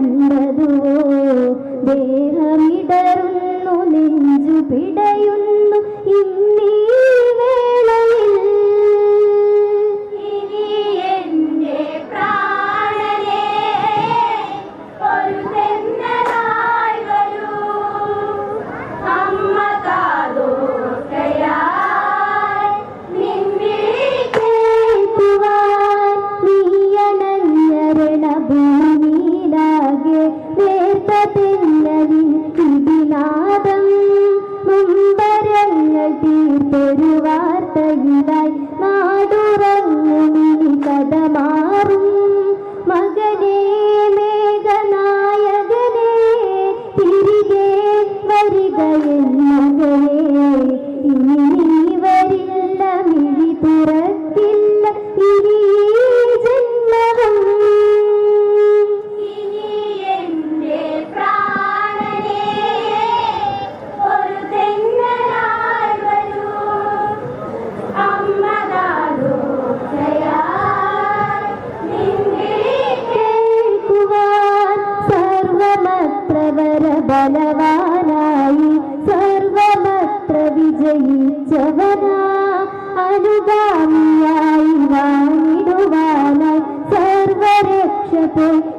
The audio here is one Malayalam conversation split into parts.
കണ്ടതുവോ ദേഹമിടറുന്നു നെഞ്ചു പിടയുന്നു ഇന്നീ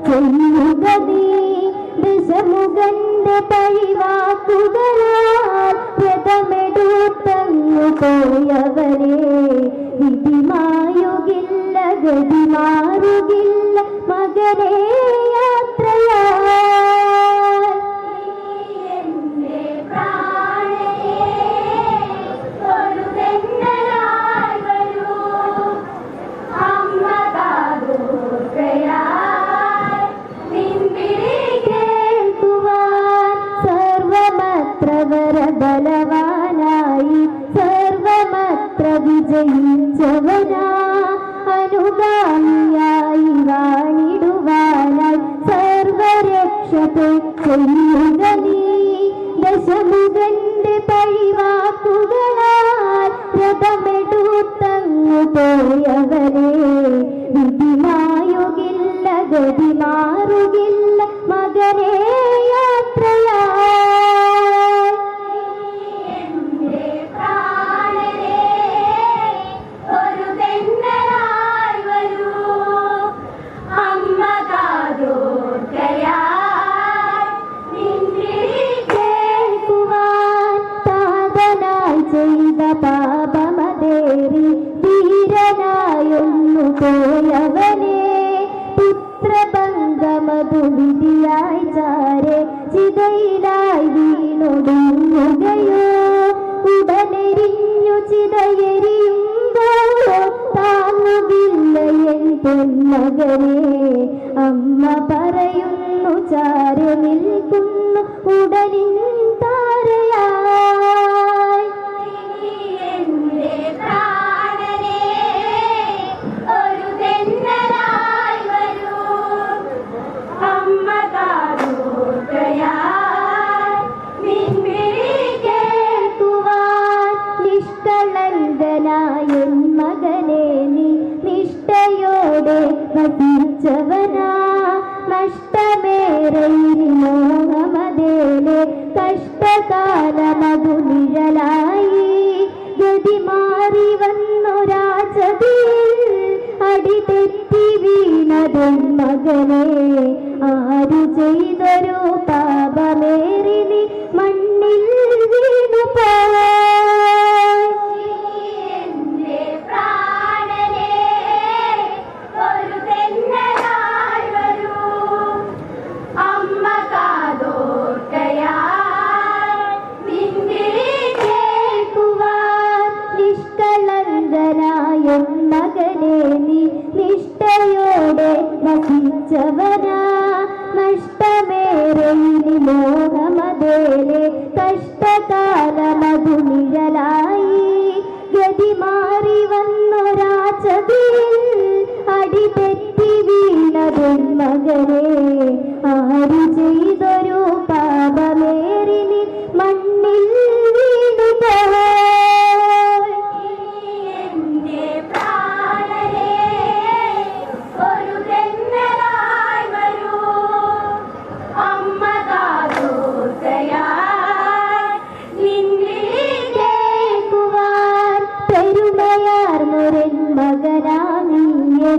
സർവരക്ഷത്തെ ചെയ്യുക നീ ദശമുഖന്റെ പഴിവാക്കുകളാൽ രഥമെടുത്തങ്ങു പോയവരെ വിധിമായുകില്ല ഗതി മാറുകില്ല മകനെ യാത്രയായി വിജയിച്ചവനാ അനുഗാമിയായി വാണിടുവാനായി സർവരക്ഷത്തെ ചെയ്യുക നീ. ദശമുഖന്റെ പഴിവാക്കുകളാൽ രഥമെടുത്തങ്ങു പോയവരെ വിധിമായുകില്ല ഗതി മാറുകില്ല മകനെ ചിതയിലായി വീണൊടുങ്ങുകയോ? ഉടനെരിഞ്ഞു ചിതയെരിയുമ്പോൾ താങ്ങുകില്ല എൻ പൊന്മകനെ അമ്മ പറയുന്നു ചാരെ മകനെ നീ നിഷ്ഠയോടെ വസിച്ചവനാ നഷ്ടമേറെ ഇനി മോഹമതേലെ കഷ്ടകാലമതു നിഴലായി. ഗതി മാറി വന്നൊരാചതിയിൽ അടി തെറ്റി വീണതും മകനെ ആരു ചെയ്തൊരു പാപമേറി നീ വസിച്ചവനാ നഷ്ടമേറെ മോഹമതേലെ. കഷ്ടകാലമതു നിഴലായി ഗതി മാറി വന്നൊരാചതിൽ അടി തെറ്റി വീണതും മകനെ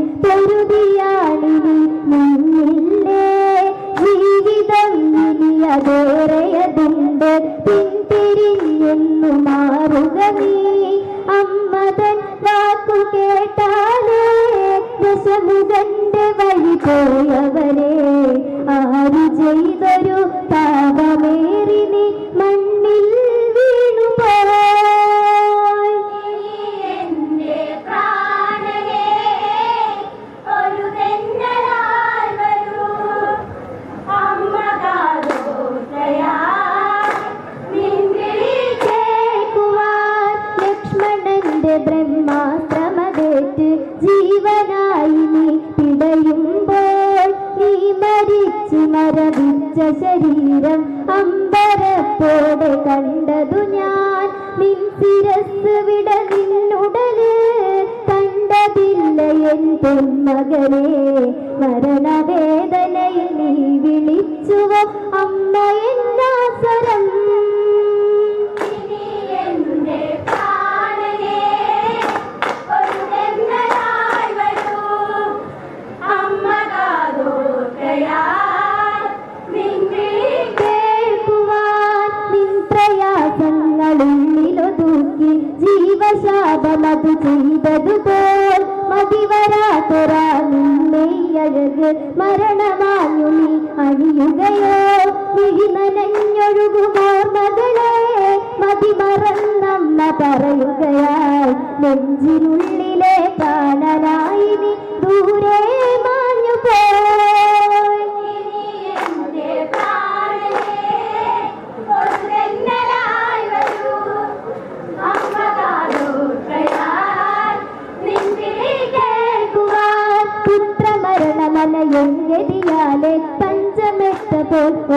മകനാമിയെ പൊരുതിയാണിനി നിന്നില്ലേ ജീവിതം ഇനി അതേറെയതുണ്ട് പിന്തിരിഞ്ഞെന്നു മാറുക നീ. അമ്മതൻ വാക്കു കേട്ടാലേ ദശമുഖന്റെ വഴി പോയവനെ. ആര് ചെയ്തൊരു പാപമേറി നീ ശരീരം അമ്പരത്തോടെ കണ്ടതു ഞാൻ. നിൻ ശിരസ് വിട നിന്നുടൽ കണ്ടതില്ല എൻ പൊന്മകനെ. മരണവേദനയിൽ നീ വിളിച്ചുവോ? അമ്മ നിന്നെയഴക് മരണമാഞ്ഞു നീ അണിയുകയോ? വിഴിനനഞ്ഞൊഴുകുമോർമകളെ മതിമറന്നമ്മ പറയുകയാൽ നെഞ്ചിനുള്ളിലെ പ്രാണനായി നീ ദൂരെ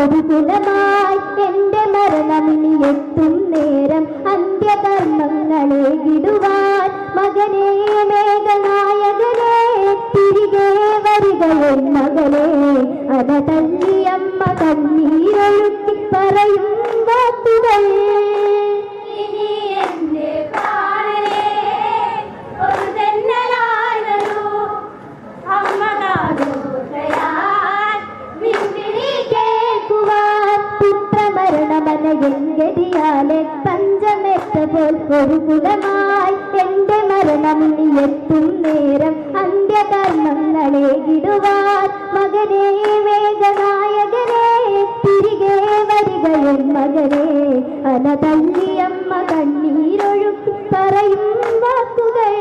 കുലമായി എന്റെ മരണമിനി എത്തും നേരം അന്ത്യകർമ്മങ്ങളെ വിടുവാൻ മകനെ മേഘനായകനെ തിരികെ വരികയും മകനെ അത തല്ലിയമ്മ കണ്ണീരൊഴുക്കി പറയും വാക്കുകൾ. പഞ്ചമെത്തപ്പോൾ ഒരു കുലമായി എന്റെ മരണമിനി എത്തും നേരം അന്ത്യകർമ്മങ്ങളെ ഇടുവാൻ മകനെ മേഘനായകനെ തിരികെ വരികയും മകനെ അനതല്ലിയമ്മ കണ്ണീരൊഴുക്കി പറയും വാക്കുകൾ.